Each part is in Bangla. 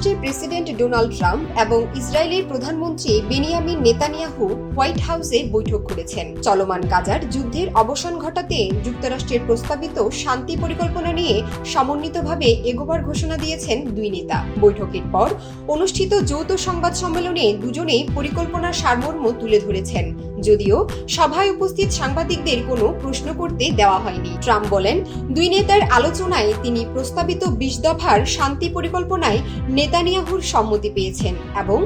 যুক্তরাষ্ট্রের প্রেসিডেন্ট ডোনাল্ড ট্রাম্প এবং ইসরায়েলের প্রধানমন্ত্রী বেনিয়ামিন নেতানিয়াহু হোয়াইট হাউসে বৈঠক করেছেন। চলমান গাজার যুদ্ধের অবসান ঘটাতে যুক্তরাষ্ট্রের প্রস্তাবিত শান্তি পরিকল্পনা নিয়ে সমন্বিতভাবে এগোবার ঘোষণা দিয়েছেন দুই নেতা। বৈঠকের পর অনুষ্ঠিত যৌথ সংবাদ সম্মেলনে দুজনেই পরিকল্পনার সারমর্ম তুলে ধরেছেন। যদিও সভায় উপস্থিত সাংবাদিকদের কোনো প্রশ্ন করতে দেওয়া হয়নি। ট্রাম্প বলেন, দুই নেতার আলোচনায় তিনি প্রস্তাবিত বিশ দফার শান্তি পরিকল্পনায় নেতানিয়াহুর সম্মতি পেয়েছেন এবং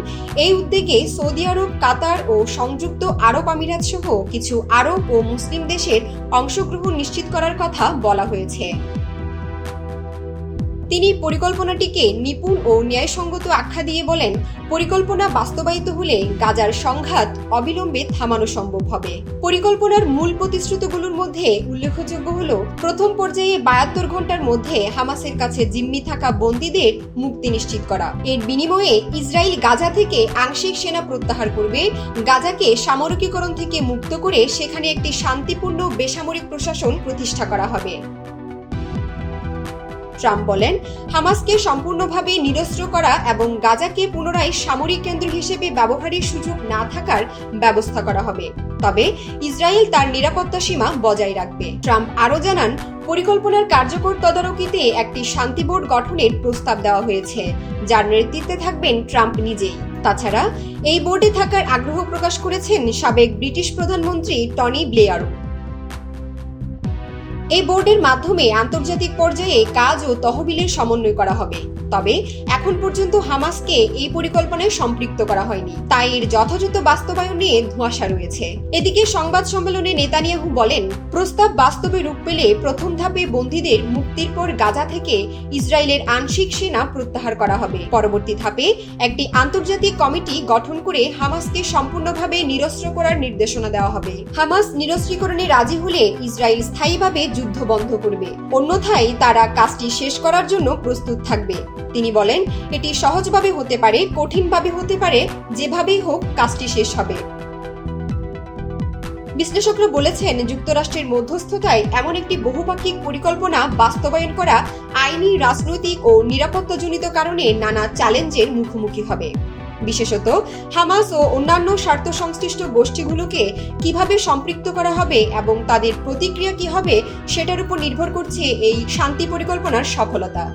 এই উদ্যোগে সৌদি আরব, কাতার ও সংযুক্ত আরব আমিরাত সহ কিছু আরব ও মুসলিম দেশের অংশগ্রহণ নিশ্চিত করার কথা বলা হয়েছে। তিনি পরিকল্পনাটিকে নিপুণ ও ন্যায়সঙ্গত আখ্যা দিয়ে বলেন, পরিকল্পনা বাস্তবায়িত হলে গাজার সংঘাত অবিলম্বে থামানো সম্ভব হবে। পরিকল্পনার মূল প্রতিশ্রুতিগুলোর মধ্যে উল্লেখযোগ্য হল, প্রথম পর্যায়ে বায়াত্তর ঘণ্টার মধ্যে হামাসের কাছে জিম্মি থাকা বন্দীদের মুক্তি নিশ্চিত করা। এর বিনিময়ে ইসরায়েল গাজা থেকে আংশিক সেনা প্রত্যাহার করবে। গাজাকে সামরিকীকরণ থেকে মুক্ত করে সেখানে একটি শান্তিপূর্ণ বেসামরিক প্রশাসন প্রতিষ্ঠা করা হবে। ট্রাম্প বলেন, হামাসকে সম্পূর্ণভাবে নিরস্ত্র করা এবং গাজাকে পুনরায় সামরিক কেন্দ্র হিসেবে ব্যবহারের সুযোগ না থাকার ব্যবস্থা করা হবে। তবে ইসরায়েল তার নিরাপত্তা সীমা বজায় রাখবে। ট্রাম্প আরও জানান, পরিকল্পনার কার্যকর তদারকিতে একটি শান্তি বোর্ড গঠনের প্রস্তাব দেওয়া হয়েছে, যার নেতৃত্বে থাকবেন ট্রাম্প নিজেই। তাছাড়া, এই বোর্ডে থাকার আগ্রহ প্রকাশ করেছেন সাবেক ব্রিটিশ প্রধানমন্ত্রী টনি ব্লেয়ারও। এই বোর্ডের মাধ্যমে আন্তর্জাতিক পর্যায়ে কাজ ও তহবিলের সমন্বয় করা হবে। তবে এখন পর্যন্ত হামাসকে এই পরিকল্পনায় সম্পৃক্ত করা হয়নি। তাই এর যথাযথ বাস্তবায়ন নিয়ে ধোঁয়াশা রয়েছে। এদিকে সংবাদ সম্মেলনে নেতানিয়াহু বলেন, প্রস্তাব বাস্তবে রূপ পেলে প্রথম ধাপে বন্দীদের মুক্তির পর গাজা থেকে ইসরায়েলের আংশিক সেনা প্রত্যাহার করা হবে। পরবর্তী ধাপে একটি আন্তর্জাতিক কমিটি গঠন করে হামাসকে সম্পূর্ণভাবে নিরস্ত্র করার নির্দেশনা দেওয়া হবে। হামাস নিরস্ত্রীকরণে রাজি হলে ইসরায়েল স্থায়ীভাবে যুদ্ধ বন্ধ করবে। অন্যথায় তারা কাজটি শেষ করার জন্য প্রস্তুত থাকবে। তিনি বলেন, এটি সহজভাবে হতে পারে, কঠিনভাবে হতে পারে, যেভাবেই হোক কাজটি শেষ হবে। বিশ্লেষকরা বলেছেন, যুক্তরাষ্ট্রের মধ্যস্থতায় এমন একটি বহুপাক্ষিক পরিকল্পনা বাস্তবায়ন করা আইনি, রাজনৈতিক ও নিরাপত্তাজনিত কারণে নানা চ্যালেঞ্জের মুখোমুখি হবে। বিশেষত, হামাস ও অন্যান্য স্বার্থ সংশ্লিষ্ট গোষ্ঠীগুলোকে কীভাবে সম্পৃক্ত করা হবে এবং তাদের প্রতিক্রিয়া কি হবে, সেটার উপর নির্ভর করছে এই শান্তি পরিকল্পনার সফলতা।